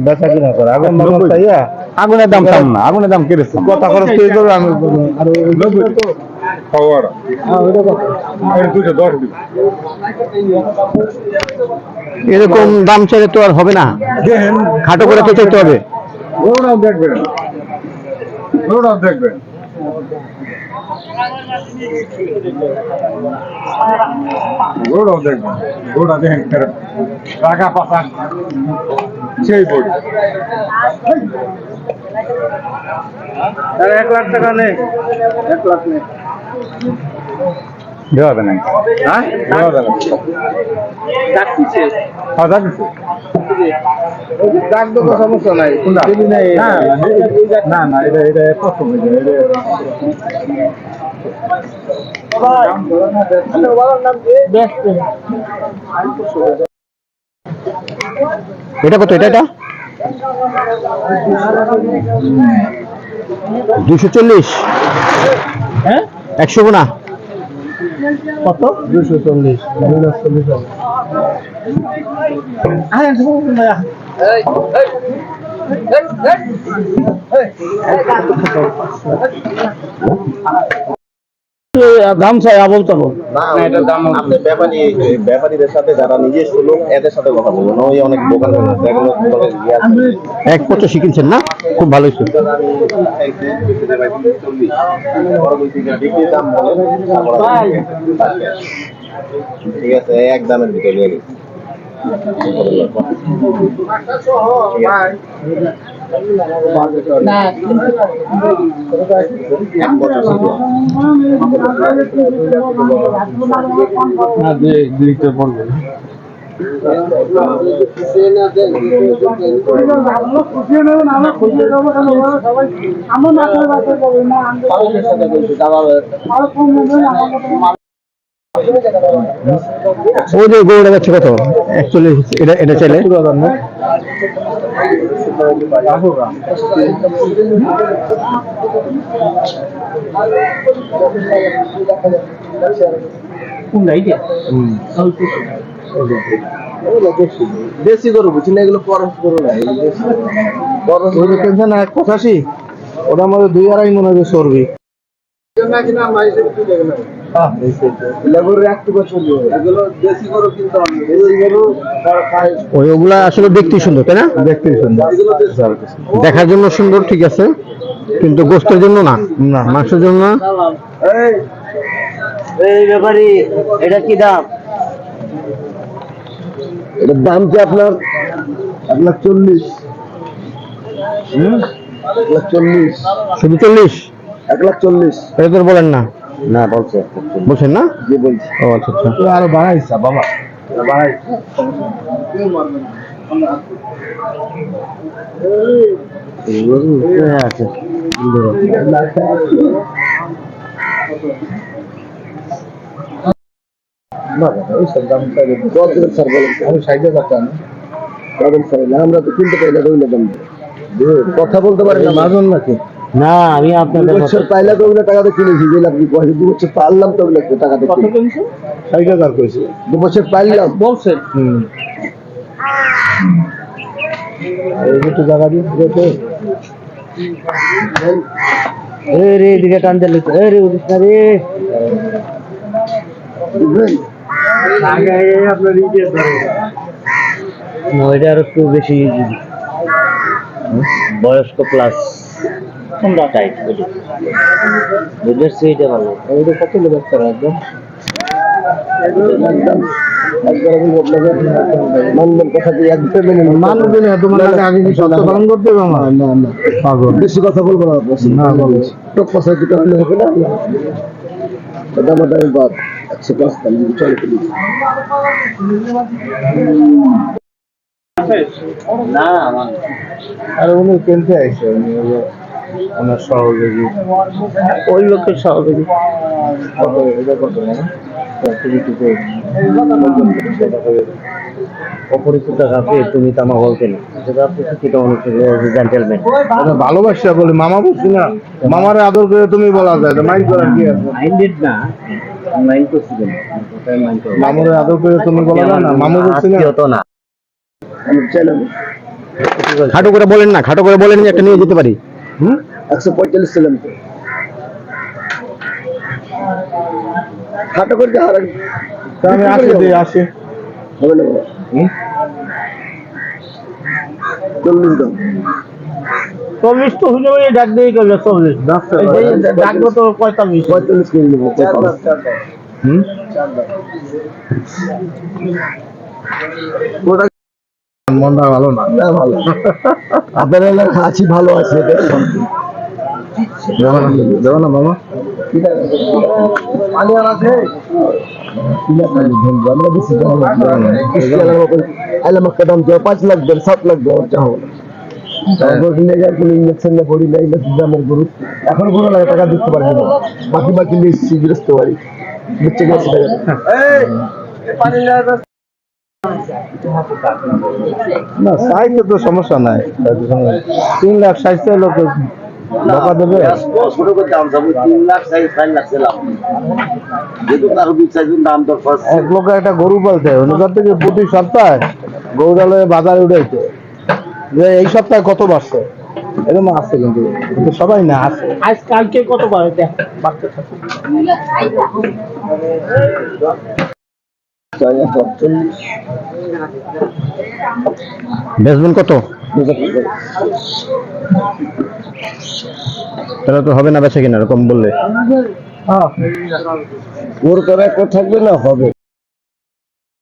বেচা কিনা করে। আগুন দাম চাইয়া আগুনের দাম চাম না আগুনের দাম কেড়েছে কথা খরচ তুই করবে আমি আর খাওয়ার হ্যাঁ, এরকম দাম চাইলে তো আর হবে না। দেখেন খাটো করে তো চাইতে হবে। ওরাও দেখবেন। ওরাও দেখবেন। ওরাও দেখবেন ওরা দেখেন টাকা পাঠান সেই বড়ি এক লাখ টাকা নেই এক লাখ নে। দেওয়া দেন হ্যাঁ? দেওয়া দেন ডাকতেছে। হ্যাঁ রাখছি ডাক দেবো সমস্যা নাই না না, না না এটা এটা প্রথম এটা কত এটা এটা? দুশো চল্লিশ। হ্যাঁ? একশো গুণা। কত? দুশো চল্লিশ। দুই লাখ চল্লিশ হবে। দাম চাই আবল তো না এটা দাম আপনি ব্যাপারী ব্যাপারীদের সাথে যারা নিজস্ব লোক এদের সাথে কথা বলবেন ওই অনেক দোকান ইয়ে। এক পত্র শিখেছেন না? খুব ভালো ঠিক আছে এক দামের ভিতরে নিয়ে গেছি। না দুই দুই তো ওই যে গরুটা যাচ্ছে কত? একচল্লিশ। এটা এটা চাইলে? দেশি গরু বুঝি না এগুলো পরশ গরু না পরশ ওই টেনশন এক পঁচাশি? ওটার মধ্যে দুই আড়াই মনে হয় চর্বি। লেবুর আসলে সুন্দর তাই না? দেখতে সুন্দর। দেখার জন্য সুন্দর ঠিক আছে। কিন্তু গোস্তের জন্য না না। মাংসের জন্য না? এই এই ব্যাপারি এটা কি দাম? এটার দাম কি আপনার? এক লাখ চল্লিশ এক লাখ চল্লিশ। শুধু চল্লিশ? এক লাখ চল্লিশ। এটা তো বলেন না। না বলছে বলছেন না? যে বলছি। ও আচ্ছা আচ্ছা। আরও বাড়াইছা বাবা। না আমরা তো কিনতে পারি না রইলে দাম কথা বলতে পারি না। মাজন নাকি? না আমি আপনাদের বছর পাইলে তো ওগুলো টাকাতে কিনেছি যে লাভ পয়সা দু বছর পারলাম তো ওগুলো টাকাতে। ষাট হাজার কইছে। দু বছর পাইলাম। বলছেন হুম। একটু জায়গা দিন এই রে এদিকে টান দিলে এই রে উদিস না রে। না, ওইটা আর একটু বেশি বয়স্ক প্লাস টাইট এইটা ভালো। কত লোক একটা একদম? কথা মেনে না। না বেশি কথা বলব না আপনার না টক পয়সা দুটো হলে হবে না? কথা বাদ একশো পাঁচ দাম চলে না আর উনি কিনতে আইসে উনি হলো ওনার সহযোগী। ওই লোকের সহযোগী। কত এটা কত অপরিচিত কাছে তুমি তামা বলতে সেটা আপনি শিক্ষিত মানুষের জেন্টেলম্যান ভালোবাসা বলি মামা বলছি না। মামারে আদর করে তুমি বলা যায় তো মাইন্ড করার কি আছে? মাইন্ডেড না মাইন্ড করছিলেন আদর করে তুমি বলা যায় না মামু বলছি না। আত্মীয় তো না খাটো করে বলেন না খাটো করে বলেন যে একটা নিয়ে যেতে পারি। হুম? একশো পঁয়তাল্লিশ ছিলাম তো খাটো করে আমি আসি দিই আসি। হবে না। চল্লিশ দাম চল্লিশ তো ওই ডাক দিয়ে গেল চল্লিশ। ডাকবো তো পঁয়তাল্লিশ। পঁয়তাল্লিশ কিলো নেব হুম? মনটা ভালো না। ভালো। আপনার আছি ভালো আছে যাব না মামা বেশি পাঁচ লাখ দেন সাত লাখ দেওয়ার চাও ইঞ্জেকশন না করি না। ইঞ্জেকশন দামের গরু এখন লাগে টাকা দিতে পারবে না বাকি বাকি বুঝতে গেছে না সাইজে তো সমস্যা নাই। তিন লাখ সাইজ লোক বাবা দেবে। শুরু করতে দাম তিন লাখ চাই চার লাখ ছিলাম যেহেতু তার বিচার দাম দর এক লোক একটা গরু পালতে উনি থেকে প্রতি সপ্তাহে গরুরালয়ে বাজারে উঠেছে যে এই সপ্তাহে কত বাড়ছে? এরকম আছে কিন্তু কিন্তু সবাই না আছে। আজ কালকে কত বার বাড়তে থাকে? বেচবেন কত? তাহলে তো হবে না বেচে কিনা এরকম বললে। ওর করে থাকবে না হবে?